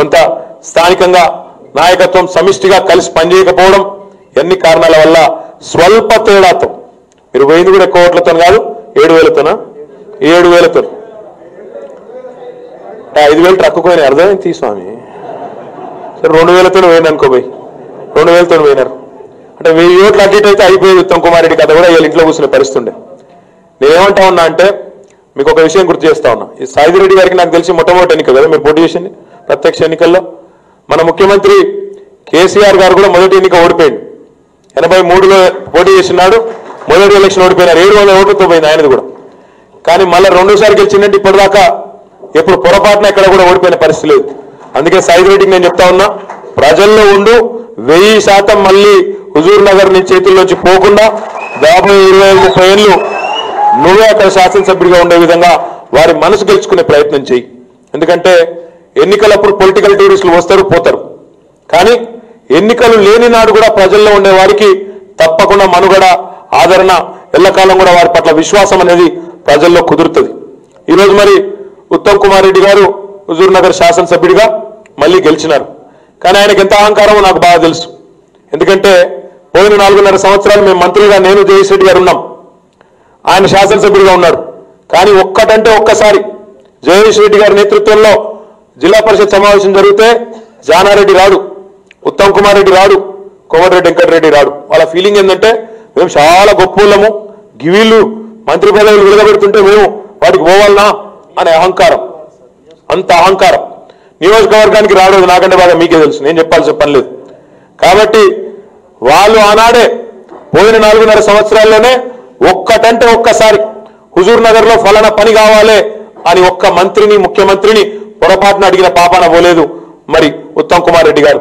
కొంత స్థానికంగా నాయకత్వం సమిష్టిగా కలిసి పనిచేయకపోవడం ఎన్ని కారణాల వల్ల స్వల్ప తేడాతో? మీరు పోయింది కూడా ఎక్కువ ఓట్లతో కాదు ఏడు వేలతోనా? ఏడు వేలతో ఐదు వేలు ట్రక్కు పోయినాయి. అర్థమైంది స్వామి? సరే రెండు వేలతో పోయింది అనుకో పోయి. రెండు వేలతో పోయినారు. అంటే వెయ్యి ఓట్లు అడ్డేట్ అయితే అయిపోయేది ఉత్తమ్ కుమార్ రెడ్డి కథ కూడా వీళ్ళ ఇంట్లో కూర్చునే పరిస్థితి ఉండే నేనేమంటా ఉన్నా అంటే మీకు ఒక విషయం గుర్తు చేస్తా ఉన్నా. ఈ సాయిరెడ్డి గారికి నాకు తెలిసి మొట్టమొదటి ఎన్నిక కదా మీరు పోటీ చేసింది? ప్రత్యక్ష ఎన్నికల్లో మన ముఖ్యమంత్రి కేసీఆర్ గారు కూడా మొదటి ఎన్నిక ఓడిపోయింది. ఎనభై మూడులో పోటీ చేసినాడు మొదటి ఎలక్షన్ ఓడిపోయినారు. ఏడు వందల ఓట్లతో పోయింది ఆయనది కూడా. కానీ మళ్ళీ రెండోసారి గెలిచిందంటే ఇప్పటిదాకా ఎప్పుడు పొరపాటున ఎక్కడ కూడా ఓడిపోయిన పరిస్థితి లేదు. అందుకే సైద్ రేటింగ్ నేను చెప్తా ఉన్నా ప్రజల్లో ఉండు వెయ్యి శాతం మళ్ళీ హుజూర్ నగర్ నీ చేతుల్లోంచి పోకుండా దాదాపు ఇరవై ముప్పై ఏళ్ళు నువ్వే అక్కడ శాసనసభ్యుడిగా ఉండే విధంగా వారి మనసు గెలుచుకునే ప్రయత్నం చేయి. ఎందుకంటే ఎన్నికలప్పుడు పొలిటికల్ టూరిస్టులు వస్తారు పోతారు. కానీ ఎన్నికలు లేని నాడు కూడా ప్రజల్లో ఉండే వారికి తప్పకుండా మనుగడ ఆదరణ ఎల్లకాలం కూడా వారి పట్ల విశ్వాసం అనేది ప్రజల్లో కుదురుతుంది. ఈరోజు మరి ఉత్తమ్ కుమార్ రెడ్డి గారు హుజూర్నగర్ శాసనసభ్యుడిగా మళ్ళీ గెలిచినారు. కానీ ఆయనకి ఎంత అహంకారమో నాకు బాగా తెలుసు. ఎందుకంటే పోయిన నాలుగున్నర సంవత్సరాలు మేము మంత్రులుగా నేను జయశ్రెడ్డి రెడ్డి గారు ఉన్నాం. ఆయన శాసనసభ్యుడిగా ఉన్నాడు కానీ ఒక్కటంటే ఒక్కసారి జగదీష్ రెడ్డి గారి నేతృత్వంలో జిల్లా పరిషత్ సమావేశం జరిగితే జానారెడ్డి రాడు ఉత్తమ్ కుమార్ రెడ్డి రాడు కోమటిరెడ్డి వెంకటరెడ్డి రాడు. వాళ్ళ ఫీలింగ్ ఏంటంటే మేము చాలా గొప్పలము గివీళ్ళు మంత్రి పదవులు విడగబెడుతుంటే మేము వాటికి పోవాలనా అనే అహంకారం. అంత అహంకారం. నియోజకవర్గానికి రావడం నాకంటే బాగా మీకే తెలుసు. నేను చెప్పాల్సిన పని లేదు. కాబట్టి వాళ్ళు ఆనాడే పోయిన నాలుగున్నర సంవత్సరాల్లోనే ఒక్కటంటే ఒక్కసారి హుజూర్ నగర్లో ఫలానా పని కావాలి అని ఒక్క మంత్రిని ముఖ్యమంత్రిని పొరపాటున అడిగిన పాపాన పోలేదు. మరి ఉత్తమ్ కుమార్ రెడ్డి గారు.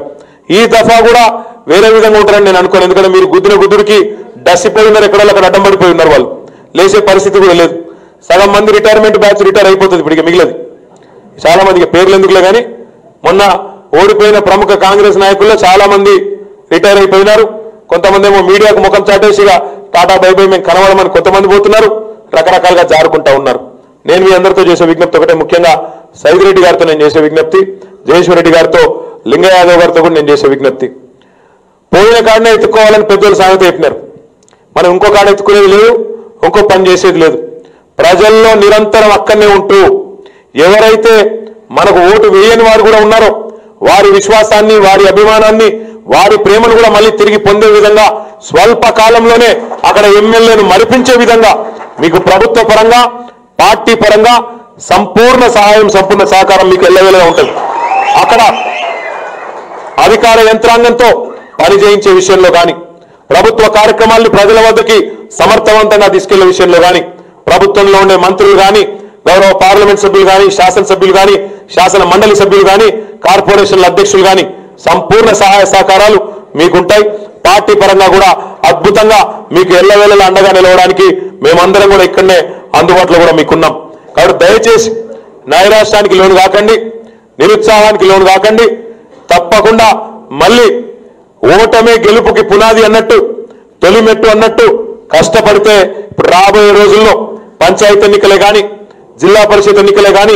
ఈ దఫా కూడా వేరే విధంగా ఉంటారని నేను అనుకోను. ఎందుకంటే మీరు గుద్దిన గుద్దుడికి డసిపోయి ఉన్నారు ఎక్కడో అక్కడ అడ్డం పడిపోయి ఉన్నారు వాళ్ళు. లేచే పరిస్థితి కూడా లేదు. సగం మంది రిటైర్మెంట్ బ్యాచ్ రిటైర్ అయిపోతుంది ఇప్పటికి మిగిలేదు. చాలా మందికి పేర్లు ఎందుకులే కానీ మొన్న ఓడిపోయిన ప్రముఖ కాంగ్రెస్ నాయకుల్లో చాలా మంది రిటైర్ అయిపోయినారు. కొంతమంది ఏమో మీడియాకు ముఖం చాటేసిగా టాటా బై బై మేము కనబడమని కొంతమంది పోతున్నారు. రకరకాలుగా జారుకుంటా ఉన్నారు. నేను మీ అందరితో చేసే విజ్ఞప్తి ఒకటే. ముఖ్యంగా సైదిరెడ్డి గారితో నేను చేసే విజ్ఞప్తి జయేశ్వర్ రెడ్డి గారితో లింగ యాదవ్ గారితో కూడా నేను చేసే విజ్ఞప్తి. పోయిన కాడనే ఎత్తుకోవాలని పెద్దోళ్ళు సామెత చెప్పినారు. మనం ఇంకో కాడ ఎత్తుకునేది లేదు ఇంకో పని చేసేది లేదు. ప్రజల్లో నిరంతరం అక్కడనే ఉంటూ ఎవరైతే మనకు ఓటు వేయని వారు కూడా ఉన్నారో వారి విశ్వాసాన్ని వారి అభిమానాన్ని వారి ప్రేమను కూడా మళ్ళీ తిరిగి పొందే విధంగా స్వల్ప కాలంలోనే అక్కడ ఎమ్మెల్యేను మరిపించే విధంగా మీకు ప్రభుత్వ పరంగా పార్టీ పరంగా సంపూర్ణ సహాయం సంపూర్ణ సహకారం మీకు ఎల్లవేళగా ఉంటుంది. అక్కడ అధికార యంత్రాంగంతో పని చేయించే విషయంలో కానీ ప్రభుత్వ కార్యక్రమాలను ప్రజల వద్దకి సమర్థవంతంగా తీసుకెళ్ళే విషయంలో కానీ ప్రభుత్వంలో ఉండే మంత్రులు కానీ గౌరవ పార్లమెంట్ సభ్యులు కానీ శాసనసభ్యులు కానీ శాసన మండలి సభ్యులు కానీ కార్పొరేషన్ల అధ్యక్షులు కానీ సంపూర్ణ సహాయ సహకారాలు మీకుంటాయి. పార్టీ పరంగా కూడా అద్భుతంగా మీకు ఎల్లవేళలా అండగా నిలవడానికి మేమందరం కూడా ఇక్కడనే అందుబాటులో కూడా మీకున్నాం. కాబట్టి దయచేసి నైరాష్ట్రానికి లోను కాకండి నిరుత్సాహానికి లోను కాకండి. తప్పకుండా మళ్ళీ ఓటమే గెలుపుకి పునాది అన్నట్టు తొలి మెట్టు అన్నట్టు కష్టపడితే ఇప్పుడు రాబోయే రోజుల్లో పంచాయతీ ఎన్నికలే కానీ జిల్లా పరిషత్ ఎన్నికలే కానీ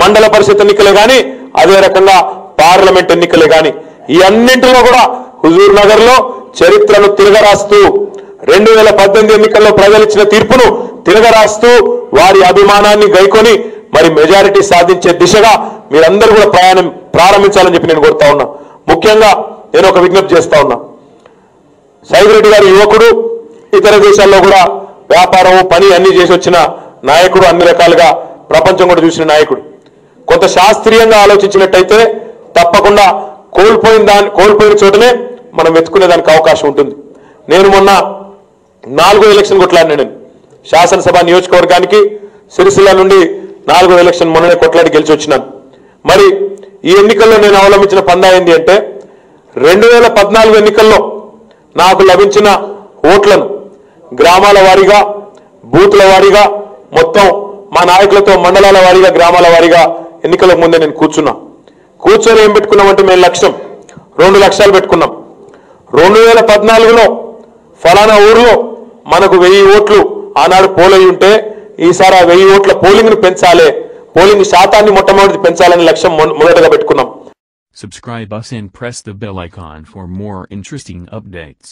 మండల పరిషత్ ఎన్నికలే కానీ అదే రకంగా పార్లమెంట్ ఎన్నికలే కానీ ఈ అన్నింటిలో కూడా హుజూర్ నగర్లో చరిత్రను తిరగరాస్తూ రెండు వేల పద్దెనిమిది ఎన్నికల్లో ప్రజలు ఇచ్చిన తీర్పును తిరగరాస్తూ వారి అభిమానాన్ని గైకొని మరి మెజారిటీ సాధించే దిశగా మీరందరూ కూడా ప్రయాణం ప్రారంభించాలని చెప్పి నేను కోరుతా ఉన్నా. ముఖ్యంగా నేను ఒక విజ్ఞప్తి చేస్తా ఉన్నా. సైబిరెడ్డి గారి యువకుడు ఇతర దేశాల్లో కూడా వ్యాపారం పని అన్ని చేసి వచ్చిన నాయకుడు అన్ని రకాలుగా ప్రపంచం కూడా చూసిన నాయకుడు. కొంత శాస్త్రీయంగా ఆలోచించినట్టయితే తప్పకుండా కోల్పోయిన దాని కోల్పోయిన చోటనే మనం వెతుకునే దానికి అవకాశం ఉంటుంది. నేను మొన్న నాలుగో ఎలక్షన్ కొట్లాడినా నేను. శాసనసభ నియోజకవర్గానికి సిరిసిల్ల నుండి నాలుగో ఎలక్షన్ మొన్ననే కొట్లాడి గెలిచి వచ్చినాను మరి ఈ ఎన్నికల్లో నేను అవలంబించిన పందా ఏంటి అంటే రెండు వేల పద్నాలుగు ఎన్నికల్లో నాకు లభించిన ఓట్లను గ్రామాల వారీగా బూత్ల వారీగా మొత్తం మా నాయకులతో మండలాల వారీగా గ్రామాల వారీగా ఎన్నికలకు ముందే నేను కూర్చున్నా. కూర్చొని ఏం పెట్టుకున్నామంటే మేము లక్ష్యం. రెండు లక్ష్యాలు పెట్టుకున్నాం. రెండు వేల పద్నాలుగులో ఫలానా ఊర్లో మనకు వెయ్యి ఓట్లు ఆనాడు పోలై ఉంటే ఈసారి ఆ వెయ్యి ఓట్ల పోలింగ్ను పెంచాలి పోలింగ్ శాతాన్ని మొట్టమొదటి పెంచాలనే లక్ష్యం మొదటగా పెట్టుకున్నాం Subscribe us and press the bell icon for more interesting updates.